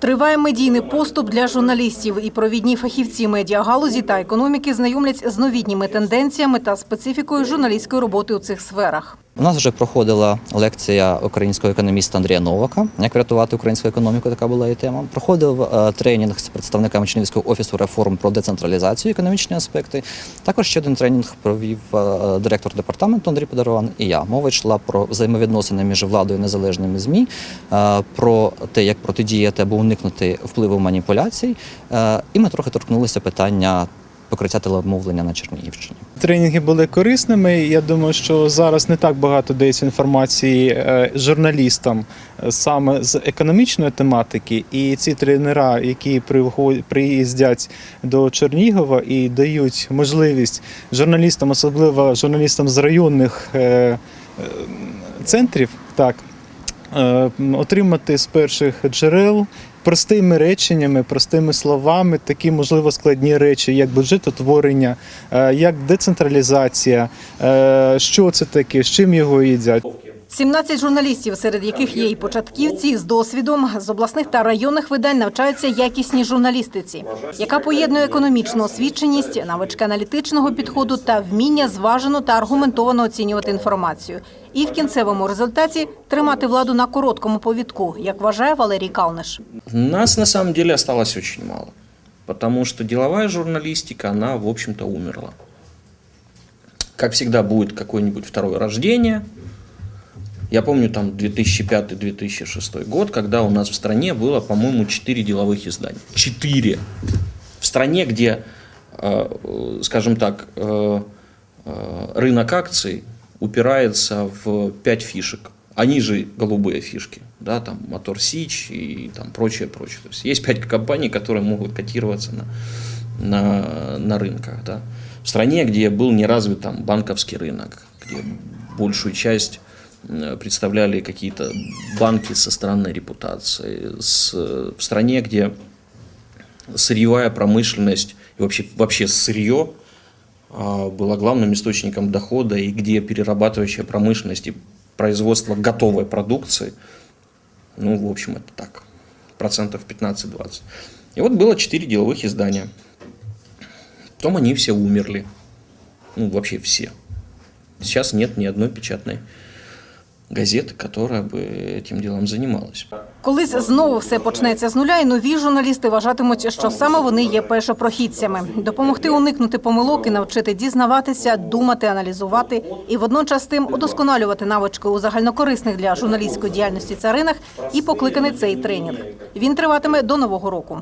Триває медійний поступ для журналістів і провідні фахівці медіагалузі та економіки знайомлять з новітніми тенденціями та специфікою журналістської роботи у цих сферах. У нас вже проходила лекція українського економіста Андрія Новака, як врятувати українську економіку. Така була і тема. Проходив е, тренінг з представниками Чернігівського офісу реформ про децентралізацію, економічні аспекти. Також ще один тренінг провів е, директор департаменту Андрій Подорован і я. Мова йшла про взаємовідносини між владою і незалежними змі, е, про те, як протидіяти або уникнути впливу маніпуляцій. І ми трохи торкнулися питання покриття телемовлення на Чернігівщині. Тренінги були корисними. Я думаю, що зараз не так багато дається інформації е, журналістам е, саме з економічної тематики. І ці тренера, які приїздять до Чернігова і дають можливість журналістам, особливо журналістам з районних е, центрів, так. Отримати з перших джерел простими реченнями, простими словами такі можливо складні речі, як бюджетотворення, е, як децентралізація, е, що це таке, з чим його їдять. 17 журналістів, серед яких є і початківці з досвідом з обласних та районних видань навчаються якісній журналістиці, яка поєднує економічну освіченість, навички аналітичного підходу та вміння зважено та аргументовано оцінювати інформацію. І в кінцевому результаті тримати владу на короткому повідку, як вважає Валерій Калниш. Нас на самом деле осталось очень мало, потому что деловая журналистика, она, в общем-то, умерла. Как всегда, будет какое-нибудь второе рождение. Я помню там 2005-2006 год, когда у нас в стране было, по-моему, 4 деловых издания. 4! В стране, где, э, скажем так, э, э, рынок акций упирается в 5 фишек. Они же голубые фишки, да, там Мотор Сич и там прочее, прочее. То есть есть 5 компаний, которые могут котироваться на, на, на рынках, да. В стране, где был не развит там банковский рынок, где большую часть представляли какие-то банки со странной репутацией, с, в стране, где сырьевая промышленность и вообще, вообще сырье а, было главным источником дохода, и где перерабатывающая промышленность и производство готовой продукции, ну, в общем, это так, процентов 15-20. И вот было четыре деловых издания. Потом они все умерли. Ну, вообще все. Сейчас нет ни одной печатной газеты, которая бы этим делом занималась. Колись знову все почнеться з нуля, і нові журналісти вважатимуть, що саме вони є першопрохідцями. Допомогти уникнути помилок і навчити дізнаватися, думати, аналізувати і водночас тим удосконалювати навички у загальнокорисних для журналістської діяльності царинах і покликаний цей тренінг. Він триватиме до нового року.